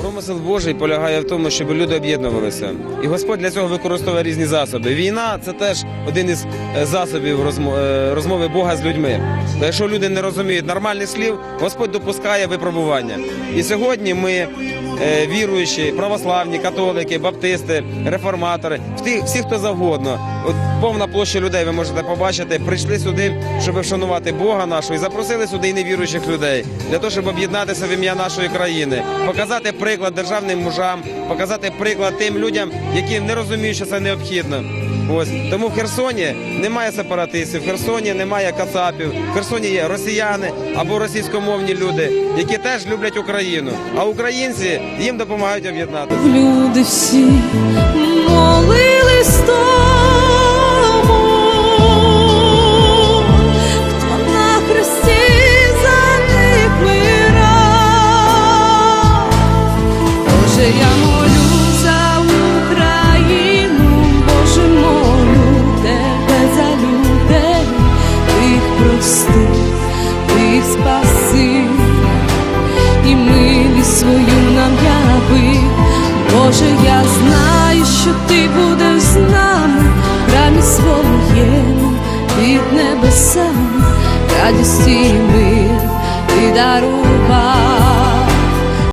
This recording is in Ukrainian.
Промисел Божий полягає в тому, щоб люди об'єднувалися. І Господь для цього використовує різні засоби. Війна це теж один із е, засобів е, розмови Бога з людьми. Та якщо люди не розуміють нормальних слів, Господь допускає випробування. І сьогодні ми, віруючі, православні, католики, баптисти, реформатори, всі хто завгодно. От повна площа людей ви можете побачити, прийшли сюди, щоб вшанувати Бога нашого і запросили сюди і невіруючих людей для того, щоб об'єднатися в ім'я нашої країни, показати приклад державним мужам, показати приклад тим людям, які не розуміють, що це необхідно. Ось тому в Херсоні немає сепаратистів, в Херсоні немає кацапів, в Херсоні є росіяни або російськомовні люди, які теж люблять Україну. А українці їм допомагають об'єднатися. Люди всі молились тому, хто на хресті за я молю і милість свою нам яви. Боже, я знаю, що ти будеш з нами, рамі своєму під небесами, радість і мир ти даруєш.